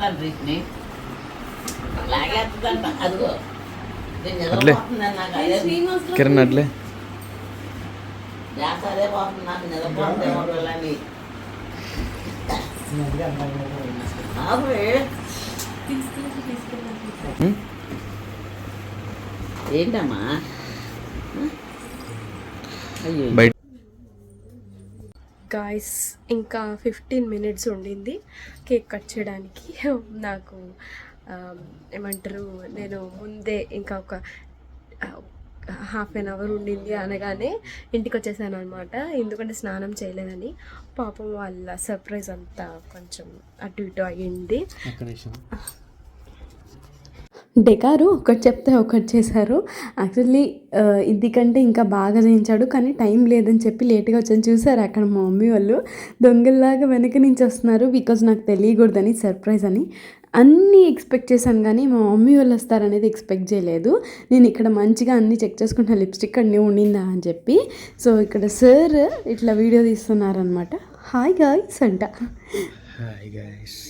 లాగేస్తాను వీటిని లాగేస్తుందంట అదిగో. నేను అట్లే. కిరణ్ అట్లే? ఏంటమ్మా? అయ్యో. బయట గాయస్ ఇంకా ఫిఫ్టీన్ మినిట్స్ ఉండింది కేక్ కట్ చేయడానికి. నాకు ఆ, ఏమంటారు నేను ముందే ఇంకా ఒక హాఫ్ అన్ అవర్ ఉండింది అనగానే ఇంటికి వచ్చేసాను అనమాట ఎందుకంటే స్నానం చేయలేదని. పాపం వాళ్ళ సర్ప్రైజ్ అంతా కొంచెం అటు ఇటు అయ్యింది. డెకారు ఒకటి చెప్తే ఒకటి చేశారు. యాక్చువల్లీ ఇదికంటే ఇంకా బాగా చేయించాడు కానీ టైం లేదని చెప్పి లేట్గా వచ్చాను. చూసారు అక్కడ మా మమ్మీ వాళ్ళు? దొంగల్లాగా వెనక నుంచి వస్తున్నారు బికాజ్ నాకు తెలియకూడదని సర్ప్రైజ్ అని. అన్నీ ఎక్స్పెక్ట్ చేశాను కానీ మా మమ్మీ వాళ్ళు వస్తారనేది ఎక్స్పెక్ట్ చేయలేదు. నేను ఇక్కడ మంచిగా అన్నీ చెక్ చేసుకుంటున్నా లిప్స్టిక్ అన్నీ ఉండిందా అని చెప్పి. సో ఇక్కడ సార్ ఇట్లా వీడియో తీస్తున్నారనమాట హాయ్ గాయ్స్ అంట. Hi guys.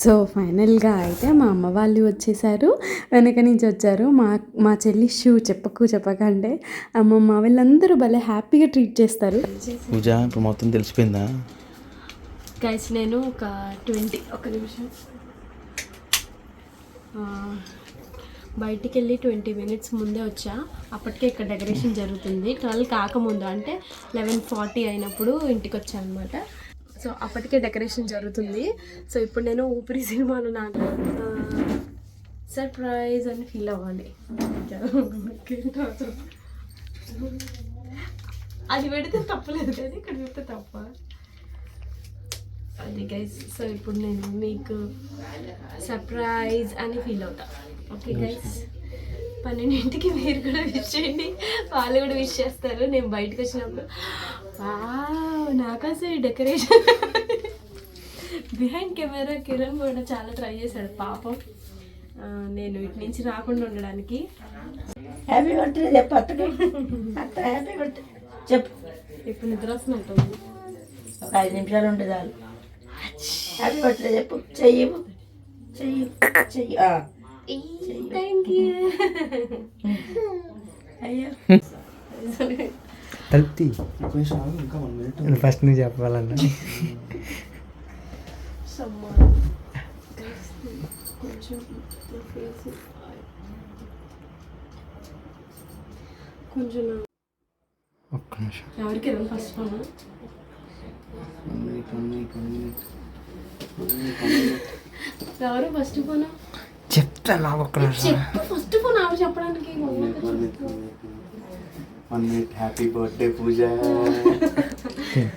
సో ఫైనల్గా అయితే మా అమ్మ వాళ్ళు వచ్చేసారు. వెనక నుంచి వచ్చారు. మా మా చెల్లి షూ చెప్పకు చెప్పకంటే అమ్మమ్మ వీళ్ళందరూ భలే హ్యాపీగా ట్రీట్ చేస్తారు. పూజ ఇప్పుడు మొత్తం తెలిసిపోయిందా? గైస్ నేను ఒక ట్వంటీ ఒక నిమిషం. ఆ, బయటికి వెళ్ళి ట్వంటీ మినిట్స్ ముందే వచ్చా. అప్పటికే ఇక్కడ డెకరేషన్ జరుగుతుంది. ట్వెల్వ్ కాకముందు అంటే లెవెన్ ఫార్టీ అయినప్పుడు ఇంటికి వచ్చాను అనమాట సో అప్పటికే డెకరేషన్ జరుగుతుంది. సో ఇప్పుడు నేను ఊపిరి సినిమాలో నాకు సర్ప్రైజ్ అని ఫీల్ అవ్వాలి. అది పెడితే తప్పలేదు కానీ ఇక్కడ పెడితే తప్ప. అది గైస్ సో ఇప్పుడు నేను మీకు సర్ప్రైజ్ అని ఫీల్ అవుతా. ఓకే గైస్ పన్నెండింటికి మీరు కూడా విష్ చేయండి. వాళ్ళు కూడా విష్ చేస్తారు. నేను బయటకు వచ్చినప్పుడు నాకు అసలు డెకరేషన్ బిహైండ్ కెమెరా కిరణ్ కూడా చాలా ట్రై చేశాడు పాపం. నేను ఇటు నుంచి రాకుండా ఉండడానికి. హ్యాపీ బర్త్డే చెప్పు అత్తకి. అత్త హ్యాపీ బర్త్డే చెప్పు. ఇప్పుడు నిద్ర వస్తున్నట్టుంది ఒక ఐదు నిమిషాలు ఉంటే చాలు. హ్యాపీ బర్త్డే చెప్పు. చెయ్యి. చెయ్యి. చెయ్యి. థ్యాంక్ యూ అయ్యో. కలిపి ఫస్ట్ నుంచి చెప్పాలన్నా. కొంచెం ఒక్క నిమిషం. ఎవరికి ఫస్ట్ ఫోన్ ఎవరు ఫస్ట్ ఫోన్ చెప్తా నాకు ఒక్క నిమిషం. ఫస్ట్ ఫోన్ ఆవిడ చెప్పడానికి one minute happy birthday Pooja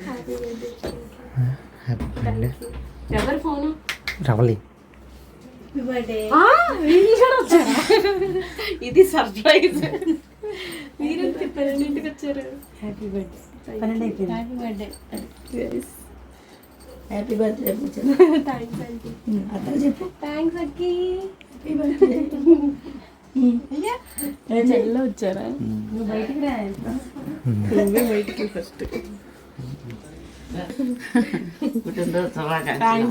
happy birthday ఎవరి ఫోను రవలి ఇది సర్ప్రైజ్ మీరు పన్నెండింటికి వచ్చారు హ్యాపీ బర్త్డే పన్నెండు అయిపోయింది happy birthday happy birthday Pooja thanks అండి అత్త చెప్పు థ్యాంక్స్ అక్కి హ్యాపీ బర్త్డే చెల్ల వచ్చారా నువ్వు బయటికి రా. నువ్వే బయటికి ఫస్ట్ పుట్టినరోజు శుభాకాంక్షలు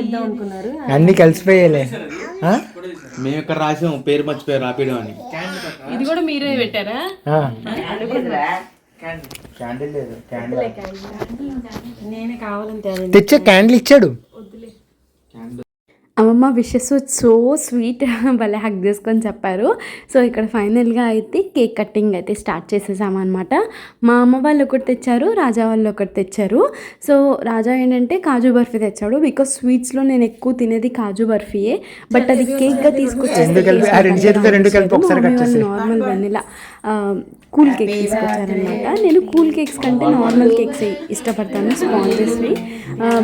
ఇద్దాం అనుకున్నారు అన్నీ కలిసిపోయాలే? మేము ఇక్కడ రాసాము పేరు మర్చిపోయారు రాపిడం అని. ఇది కూడా మీరే పెట్టారా? ఆ. క్యాండిల్ లేదు క్యాండిల్ నేనే కావాలని తెచ్చే క్యాండిల్ ఇచ్చాడు. I'm అమ్మమ్మ విషెస్ సో స్వీట్ భలే హక్ చేసుకొని చెప్పారు. సో ఇక్కడ ఫైనల్గా అయితే కేక్ కటింగ్ అయితే స్టార్ట్ చేసేసామన్నమాట మా అమ్మ వాళ్ళు ఒకటి తెచ్చారు రాజా వాళ్ళు ఒకటి తెచ్చారు. సో రాజా ఏంటంటే కాజు బర్ఫీ తెచ్చాడు బికాస్ స్వీట్స్లో నేను ఎక్కువ తినేది కాజు బర్ఫీయే బట్ అది కేక్గా చేసేయ్. నార్మల్ వెనిలా కూల్ కేక్ తీసుకొచ్చారనమాట నేను కూల్ కేక్స్ కంటే నార్మల్ కేక్స్ ఇష్టపడతాను స్పాంజెస్వి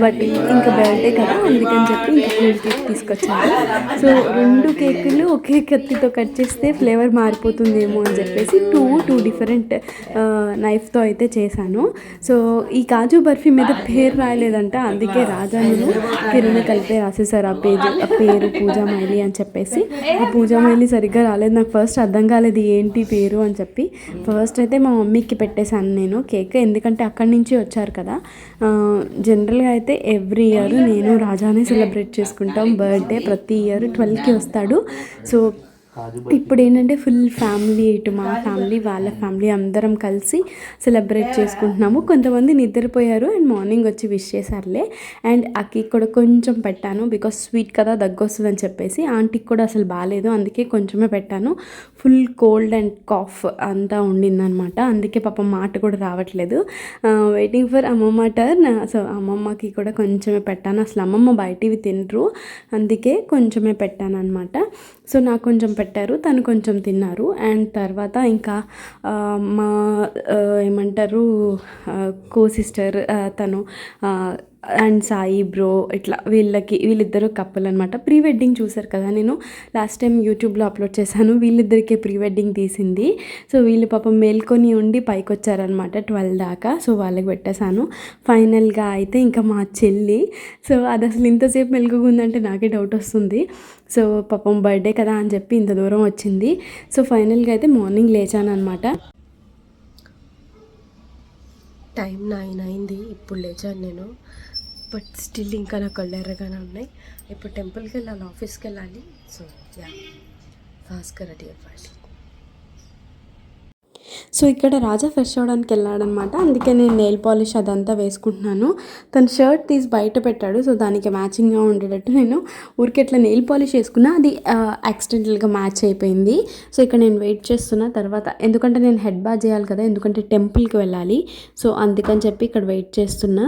బట్ ఇంకా బర్త్డే కదా అందుకని చెప్పి ఇంకా కూల్ కేక్ తీసుకొచ్చాను సో రెండు కేకులు ఒకే కత్తితో కట్ చేస్తే ఫ్లేవర్ మారిపోతుందేమో అని చెప్పేసి టూ టూ డిఫరెంట్ నైఫ్తో అయితే చేశాను. సో ఈ కాజు బర్ఫీ మీద పేరు రాయలేదంట అందుకే రాజాను కిరణ్ కలిపే రాసేసారు ఆ పేరు ఆ పేరు పూజా మైలి అని చెప్పేసి. ఆ పూజా మైలి సరిగ్గా రాలేదు నాకు ఫస్ట్ అర్థం కాలేదు ఏంటి పేరు అని చెప్పి. ఫస్ట్ అయితే మా మమ్మీకి పెట్టేశాను నేను కేక్ ఎందుకంటే అక్కడి నుంచి వచ్చారు కదా. జనరల్గా అయితే ఎవ్రీ ఇయర్ నేను రాజానే సెలబ్రేట్ చేసుకుంటాం బర్త్ బర్త్డే ప్రతి ఇయర్ ట్వెల్వ్కి వస్తాడు. సో ఇప్పుడు ఏంటంటే ఫుల్ ఫ్యామిలీ ఇటు మా ఫ్యామిలీ వాళ్ళ ఫ్యామిలీ అందరం కలిసి సెలబ్రేట్ చేసుకుంటున్నాము. కొంతమంది నిద్రపోయారు అండ్ మార్నింగ్ వచ్చి విష్ చేశారులే. అండ్ ఆ కేక్ కూడా కొంచెం పెట్టాను బికాస్ స్వీట్ కదా దగ్గు వస్తుందని చెప్పేసి. ఆంటీకి కూడా అసలు బాగాలేదు అందుకే కొంచెమే పెట్టాను. ఫుల్ కోల్డ్ అండ్ కాఫ్ అంతా ఉండిందనమాట అందుకే పాపం మాట కూడా రావట్లేదు. వెయిటింగ్ ఫర్ అమ్మమ్మ టర్న్ సో అమ్మమ్మకి కూడా కొంచెమే పెట్టాను. అసలు అమ్మమ్మ బయటివి తినరు. అందుకే కొంచెమే పెట్టాను అనమాట సో నాకు కొంచెం పెట్టారు తను కొంచెం తిన్నారు. అండ్ తర్వాత ఇంకా మా ఏమంటారు కో సిస్టర్ తను అండ్ సాయి బ్రో ఇట్లా వీళ్ళకి వీళ్ళిద్దరు కప్పులు అనమాట ప్రీ వెడ్డింగ్ చూసారు కదా నేను లాస్ట్ టైం యూట్యూబ్లో అప్లోడ్ చేశాను. వీళ్ళిద్దరికే ప్రీ వెడ్డింగ్ తీసింది. సో వీళ్ళు పాపం మేల్కొని ఉండి పైకి వచ్చారనమాట ట్వెల్వ్ దాకా. సో వాళ్ళకి పెట్టేశాను. ఫైనల్గా అయితే ఇంకా మా చెల్లి. సో అది అసలు ఇంతసేపు మెలుగుందంటే నాకే డౌట్ వస్తుంది. సో పాపం బర్త్డే కదా అని చెప్పి ఇంత దూరం వచ్చింది. సో ఫైనల్గా అయితే మార్నింగ్ లేచాను అనమాట టైం నైన్ అయింది. ఇప్పుడు లేచాను నేను. బట్ స్టిల్ ఇంకా నా కళ్ళు ఎర్రగానే ఉన్నాయి. ఇప్పుడు టెంపుల్కి వెళ్ళాలి ఆఫీస్కి వెళ్ళాలి. సో యా ఫాస్ట్గా రెడీ అవ్వాలి. సో ఇక్కడ రాజా ఫ్రెష్ అవ్వడానికి వెళ్ళాడనమాట. అందుకే నేను నెయిల్ పాలిష్ అదంతా వేసుకుంటున్నాను. తన షర్ట్ తీసి బయట పెట్టాడు సో దానికి మ్యాచింగ్గా ఉండేటట్టు నేను ఊరికే ఇట్లా నెయిల్ పాలిష్ వేసుకున్నా. అది యాక్సిడెంటల్గా మ్యాచ్ అయిపోయింది. సో ఇక్కడ నేను వెయిట్ చేస్తున్నా తర్వాత ఎందుకంటే నేను హెడ్ బాత్ చేయాలి కదా ఎందుకంటే టెంపుల్కి వెళ్ళాలి. సో అందుకని చెప్పి ఇక్కడ వెయిట్ చేస్తున్నా.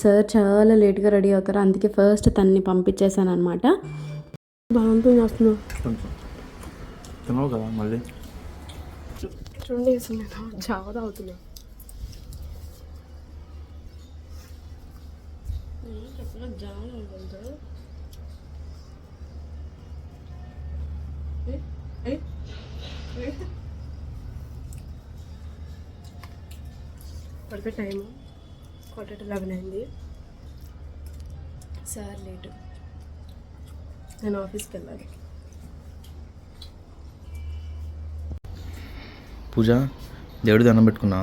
సార్ చాలా లేట్గా రెడీ అవుతారు. అందుకే ఫస్ట్ తన్ని పంపించేశాను అనమాట బాగుంటుంది వస్తున్నావు తినవు కదా మళ్ళీ? చూడండి అసలు నేను చాలా తాగుతున్నా పడిపోయి టైము. క్వార్టర్ లెవెన్ అయింది సార్ లేటు. నేను ఆఫీస్కి వెళ్ళాలి. పూజ దేవుడి దండం పెట్టుకున్నా?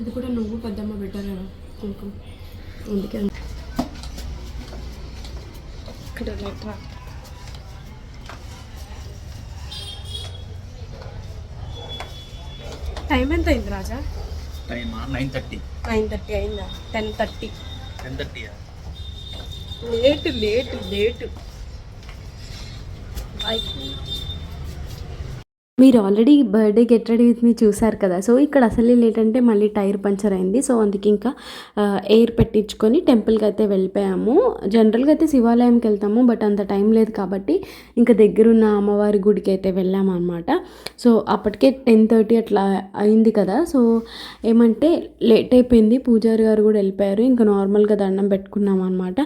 ఇది కూడా నువ్వు పెద్దమ్మ పెట్టారు కుంకుమ. అందుకే ఇక్కడ టైం ఎంత అయింది రాజా? టైమా? Nine thirty. నైన్ థర్టీ అయిందా? Ten thirty ten thirty late late late bye మీరు already birthday get ready with me చూసారు కదా. సో ఇక్కడ అసలే లేట్ అంటే మళ్ళీ టైర్ పంచర్ అయింది. సో అందుకే ఇంకా ఎయిర్ పెట్టించుకొని టెంపుల్కి అయితే వెళ్ళిపోయాము. జనరల్గా అయితే శివాలయంకి వెళ్తాము బట్ అంత టైం లేదు కాబట్టి ఇంకా దగ్గరున్న అమ్మవారి గుడికి అయితే వెళ్ళాము అనమాట సో అప్పటికే టెన్ థర్టీ అట్లా అయింది కదా. సో ఏమంటే లేట్ అయిపోయింది. పూజారి గారు కూడా వెళ్ళిపోయారు. ఇంకా నార్మల్గా దండం పెట్టుకున్నాం అనమాట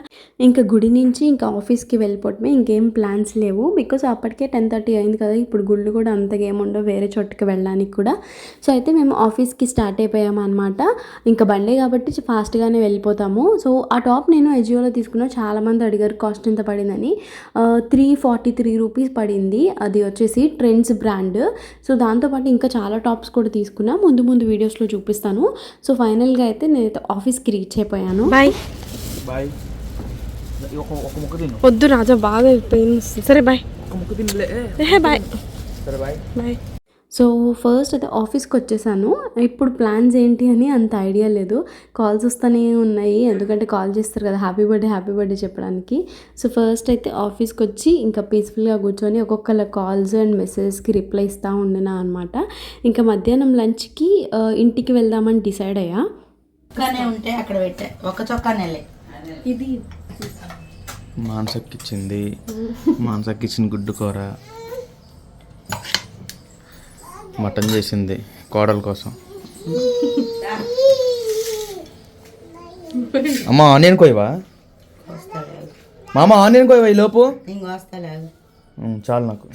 ఇంకా గుడి నుంచి ఇంకా ఆఫీస్కి వెళ్ళిపోవటమే ఇంకేం ప్లాన్స్ లేవు. బికాస్ అప్పటికే టెన్ థర్టీ అయింది కదా. ఇప్పుడు గుళ్ళు కూడా అంతగా ఏముండవు వేరే చోటుకి వెళ్ళడానికి కూడా. సో అయితే మేము ఆఫీస్కి స్టార్ట్ అయిపోయాము అనమాట ఇంకా బండే కాబట్టి ఫాస్ట్గానే వెళ్ళిపోతాము. సో ఆ టాప్ నేను ఎజియోలో తీసుకున్నా చాలామంది అడిగారు కాస్ట్ ఎంత పడిందని. త్రీ ఫార్టీ త్రీ రూపీస్ పడింది. అది వచ్చేసి ట్రెండ్స్ బ్రాండ్. సో దాంతోపాటు ఇంకా చాలా టాప్స్ కూడా తీసుకున్నా. ముందు ముందు వీడియోస్లో చూపిస్తాను. సో ఫైనల్గా అయితే నేను ఆఫీస్కి రీచ్ అయిపోయాను. బాయ్. బాయ్. వద్దు రాజా బాగా పెయిన్ వస్తుంది సరే బాయ్. బాయ్. సరే బాయ్ బాయ్ సో ఫస్ట్ అయితే ఆఫీస్కి వచ్చేసాను ఇప్పుడు ప్లాన్స్ ఏంటి అని అంత ఐడియా లేదు. కాల్స్ వస్తూనే ఉన్నాయి. ఎందుకంటే కాల్ చేస్తారు కదా. హ్యాపీ బర్త్డే హ్యాపీ బర్త్డే చెప్పడానికి. సో ఫస్ట్ అయితే ఆఫీస్కి వచ్చి ఇంకా పీస్ఫుల్గా కూర్చొని ఒక్కొక్కళ్ళ కాల్స్ అండ్ మెసేజెస్కి రిప్లై ఇస్తూ ఉండినా అనమాట ఇంకా మధ్యాహ్నం లంచ్కి ఇంటికి వెళ్దామని డిసైడ్ అయ్యా. చొక్కానే ఉంటే అక్కడ పెట్టా. ఒక చొక్కానే ఇది. మాంసక్కిచ్చింది మాంసక్కిచ్చిన గుడ్డు కూర. మటన్ చేసింది కోడల కోసం. అమ్మ ఆనియన్ కోయవా? మామ ఆనియన్ కోయవా ఈ లోపు? చాలు నాకు.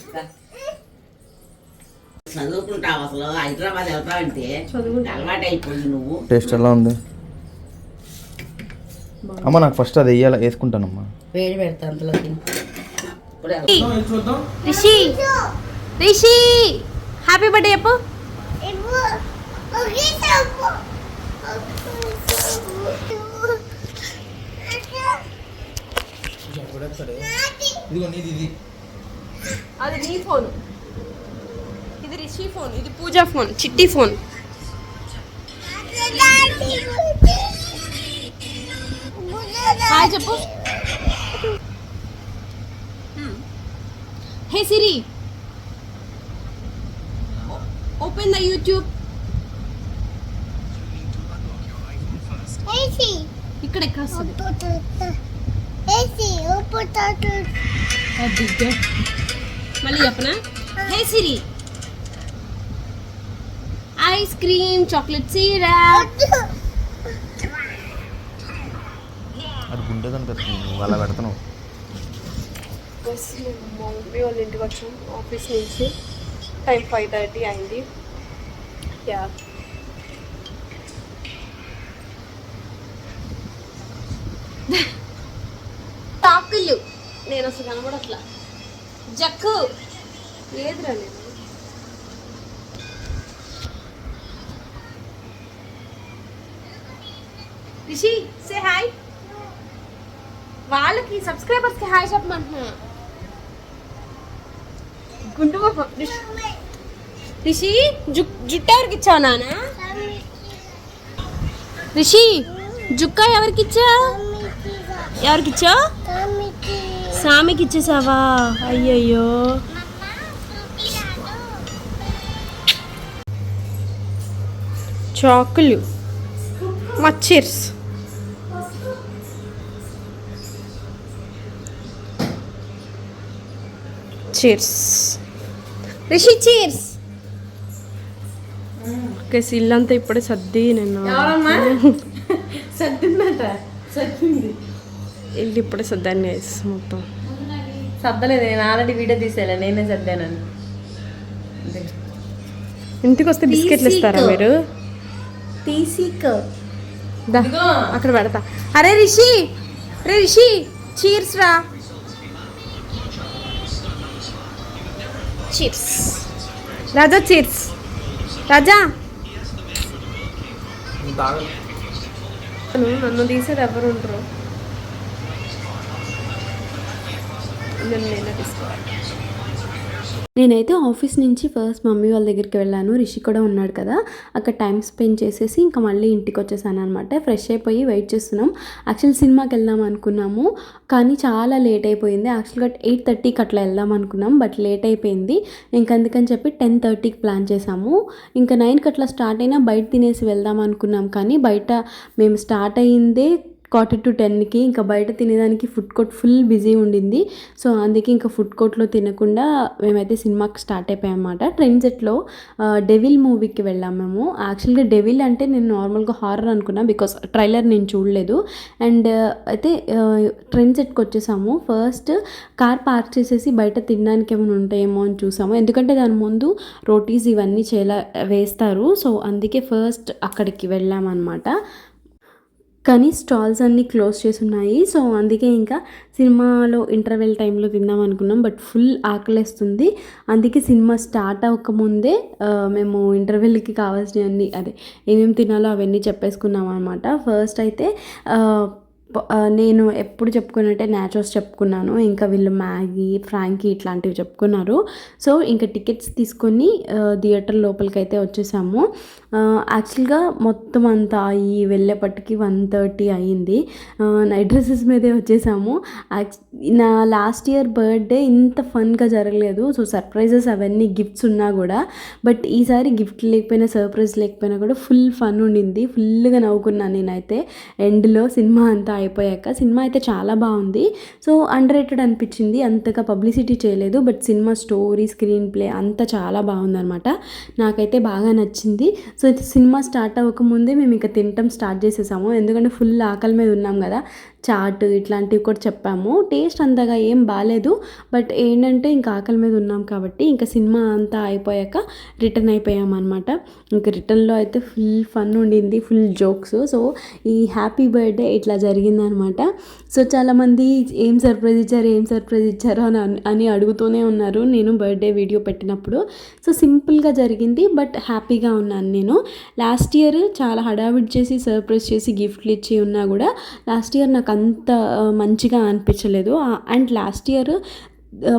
చదువుకుంటావు అసలు. హైదరాబాద్ వెళ్తావంటే అలవాటు అయిపోయింది నువ్వు. టేస్ట్ ఎలా ఉంది? అమ్మ నాకు ఫస్ట్ అది వేయాలి వేసుకుంటానమ్మా. వేడి పెడతా అంతలో తిని ఇప్పుడే రిషి. రిషి హ్యాపీ బర్త్డే చెప్పు. అది నీ ఫోన్. ఇది రిషి ఫోన్ ఇది Pooja phone Chitti phone. Hi చెప్పు. Hey Siri open the YouTube ఇక్కడ ఎక్కడ అది good. మళ్ళీ చెప్పనా? Hey Siri ice cream chocolate syrup అది గుండె కనిపిస్తుంది. అలా పెడతావు మా మమ్మీ వాళ్ళ ఇంటికి వచ్చాం ఆఫీస్ నుంచి టైం ఫైవ్ థర్టీ అయింది. యా టాకులు నేను అసలు కనబడట్లా. జక్కు. లేదురా నేను. రిషి సే హాయ్ వాళ్ళకి సబ్స్క్రైబర్స్కి హాయ్ చెప్పమంటున్నా. గుండు రిషి- రిషి జు జుట్టు ఎవరికి ఇచ్చావు నాన్న? రిషి జుక్క ఎవరికి ఇచ్చావు ఎవరికి ఇచ్చావు సామికి ఇచ్చేసావా? అయ్యయ్యో. చాకులు. మచ్చిర్స్. చీర్స్. రిషి చీర్స్. ఓకే ఇల్లంతా ఇప్పుడే సర్ది నేను. ఇల్లు ఇప్పుడే సర్దాన్ని మొత్తం. సర్దలేదు నేను ఆల్రెడీ వీడియో తీసేలే నేనే సర్దానని ఇంటికి వస్తే బిస్కెట్లు ఇస్తారా మీరు? తీసికో అక్కడ పెడతా. అరే రిషి రే రిషి చీర్స్ రా. చీర్స్. రాజా చీర్స్. రాజా. నన్ను నన్ను తీసేది ఎవరు ఉంటారు నేను నేనే తీసుకోవాలి. నేనైతే ఆఫీస్ నుంచి ఫస్ట్ మమ్మీ వాళ్ళ దగ్గరికి వెళ్ళాను. రిషి కూడా ఉన్నాడు కదా. అక్కడ టైం స్పెండ్ చేసేసి ఇంకా మళ్ళీ ఇంటికి వచ్చేసాను అనమాట ఫ్రెష్ అయిపోయి వెయిట్ చేస్తున్నాం. యాక్చువల్ సినిమాకి వెళ్దాం అనుకున్నాము. కానీ చాలా లేట్ అయిపోయింది. యాక్చువల్గా ఎయిట్ థర్టీకి అట్లా వెళ్దాం అనుకున్నాం. బట్ లేట్ అయిపోయింది. ఇంకా అందుకని చెప్పి టెన్ థర్టీకి ప్లాన్ చేసాము. ఇంకా నైన్కి అట్లా స్టార్ట్ అయినా బయట తినేసి వెళ్దాం అనుకున్నాం. కానీ బయట మేము స్టార్ట్ అయ్యిందే క్వార్టర్ టు టెన్కి ఇంకా బయట తినేదానికి ఫుడ్ కోర్ట్ ఫుల్ బిజీ ఉండింది. సో అందుకే ఇంకా ఫుడ్ కోర్ట్లో తినకుండా మేమైతే సినిమాకి స్టార్ట్ అయిపోయామన్నమాట. ట్రెండ్ సెట్లో డెవిల్ మూవీకి వెళ్ళాం మేము. యాక్చువల్గా డెవిల్ అంటే నేను నార్మల్గా హారర్ అనుకున్నా బికాస్ ట్రైలర్ నేను చూడలేదు. అండ్ అయితే ట్రెండ్ సెట్కి వచ్చేసాము. ఫస్ట్ కార్ పార్క్ చేసేసి బయట తినడానికి ఏమైనా ఉంటాయేమో అని చూసాము. ఎందుకంటే దాని ముందు రోటీస్ ఇవన్నీ చేలా వేస్తారు. సో అందుకే ఫస్ట్ అక్కడికి వెళ్ళామన్నమాట. కానీ స్టాల్స్ అన్నీ క్లోజ్ చేసి ఉన్నాయి సో అందుకే ఇంకా సినిమాలో ఇంటర్వెల్ టైంలో తిందాం అనుకున్నాం. బట్ ఫుల్ ఆకలేస్తుంది. అందుకే సినిమా స్టార్ట్ అవ్వకముందే మేము ఇంటర్వెల్కి కావాల్సినవన్నీ అదే ఏమేమి తినాలో అవన్నీ చెప్పేసుకున్నాం అనమాట ఫస్ట్ అయితే నేను ఎప్పుడు చెప్పుకున్నట్టే న్యాచోస్ చెప్పుకున్నాను. ఇంకా వీళ్ళు మ్యాగీ ఫ్రాంకీ ఇట్లాంటివి చెప్పుకున్నారు. సో ఇంకా టికెట్స్ తీసుకొని థియేటర్ లోపలికి అయితే వచ్చేసాము. యాక్చువల్గా మొత్తం అంతా అయ్యి వెళ్ళేపటికి వన్ థర్టీ అయ్యింది. నైట్ డ్రెస్సెస్ మీదే వచ్చేసాము. నా లాస్ట్ ఇయర్ బర్త్డే ఇంత ఫన్గా జరగలేదు. సో సర్ప్రైజెస్ అవన్నీ గిఫ్ట్స్ ఉన్నా కూడా. బట్ ఈసారి గిఫ్ట్ లేకపోయినా సర్ప్రైజ్ లేకపోయినా కూడా ఫుల్ ఫన్ ఉండింది. ఫుల్గా నవ్వుకున్నాను నేనైతే. ఎండ్లో సినిమా అంతా అయిపోయాక. సినిమా అయితే చాలా బాగుంది. సో అండర్ రేటెడ్ అనిపించింది. అంతగా పబ్లిసిటీ చేయలేదు. But cinema story screenplay అంతా చాలా బాగుందన్నమాట. నాకైతే బాగా నచ్చింది. సో ఇది సినిమా స్టార్ట్ అవ్వకముందే మేము ఇంకా తినటం స్టార్ట్ చేసేసాము. ఎందుకంటే ఫుల్ ఆకలి మీద ఉన్నాం కదా. చాట్ ఇట్లాంటివి కూడా చెప్పాము. టేస్ట్ అంతగా ఏం బాగాలేదు బట్ ఏంటంటే ఇంకా ఆకలి మీద ఉన్నాం కాబట్టి ఇంకా సినిమా అంతా అయిపోయాక రిటర్న్ అయిపోయాం అనమాట ఇంకా రిటర్న్లో అయితే ఫుల్ ఫన్ ఉండింది ఫుల్ జోక్స్. సో ఈ హ్యాపీ బర్త్డే ఇట్లా జరిగిందనమాట సో చాలామంది ఏం సర్ప్రైజ్ ఇచ్చారు ఏం సర్ప్రైజ్ ఇచ్చారు అని అని అడుగుతూనే ఉన్నారు. నేను బర్త్డే వీడియో పెట్టినప్పుడు. సో సింపుల్గా జరిగింది బట్ హ్యాపీగా ఉన్నాను నేను. లాస్ట్ ఇయర్ చాలా హడావిడి చేసి సర్ప్రైజ్ చేసి గిఫ్ట్లు ఇచ్చి ఉన్నా కూడా లాస్ట్ ఇయర్ నాకు అంత మంచిగా అనిపించలేదు. అండ్ లాస్ట్ ఇయర్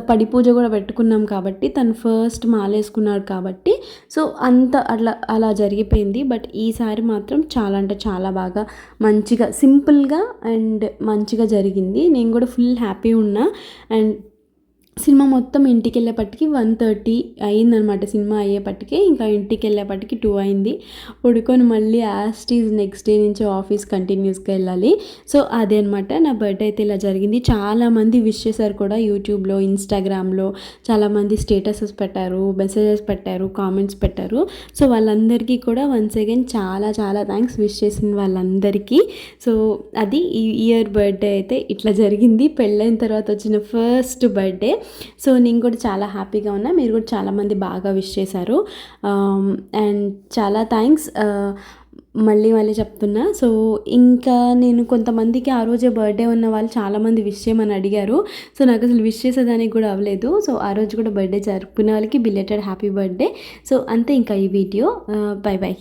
పడి పూజ కూడా పెట్టుకున్నాం కాబట్టి తను ఫస్ట్ మాలేసుకున్నాడు కాబట్టి. సో అంత అట్లా అలా జరిగిపోయింది. బట్ ఈసారి మాత్రం చాలా అంటే చాలా బాగా మంచిగా సింపుల్గా అండ్ మంచిగా జరిగింది. నేను కూడా ఫుల్ హ్యాపీ ఉన్నా. అండ్ సినిమా మొత్తం ఇంటికి వెళ్ళేపటికి వన్ థర్టీ అయిందనమాట సినిమా అయ్యేపటికే. ఇంకా ఇంటికి వెళ్ళేపటికి టూ అయింది పడుకొని మళ్ళీ యాస్టీజ్ నెక్స్ట్ డే నుంచి ఆఫీస్ కంటిన్యూస్గా వెళ్ళాలి. సో అదే అనమాట నా బర్త్డే అయితే ఇలా జరిగింది. చాలామంది విష్ చేశారు కూడా యూట్యూబ్లో ఇన్స్టాగ్రామ్లో. చాలామంది స్టేటసెస్ పెట్టారు మెసేజెస్ పెట్టారు కామెంట్స్ పెట్టారు. సో వాళ్ళందరికీ కూడా వన్స్ అగైన్ చాలా చాలా థ్యాంక్స్ విష్ చేసిన వాళ్ళందరికీ. సో అది ఈ ఇయర్ బర్త్డే అయితే ఇట్లా జరిగింది. పెళ్ళైన తర్వాత వచ్చిన ఫస్ట్ బర్త్డే. సో నేను కూడా చాలా హ్యాపీగా ఉన్నా. మీరు కూడా చాలామంది బాగా విష్ చేశారు. అండ్ చాలా థ్యాంక్స్. మళ్ళీ మళ్ళీ చెప్తున్నా. సో ఇంకా నేను కొంతమందికి ఆ రోజే బర్త్డే ఉన్న వాళ్ళు చాలామంది విష్ చేయమని అడిగారు. సో నాకు అసలు విష్ చేసేదానికి కూడా అవ్వలేదు. సో ఆ రోజు కూడా బర్త్డే జరుపుకునే వాళ్ళకి బిలేటెడ్ హ్యాపీ బర్త్డే సో అంతే ఇంకా ఈ వీడియో. By by.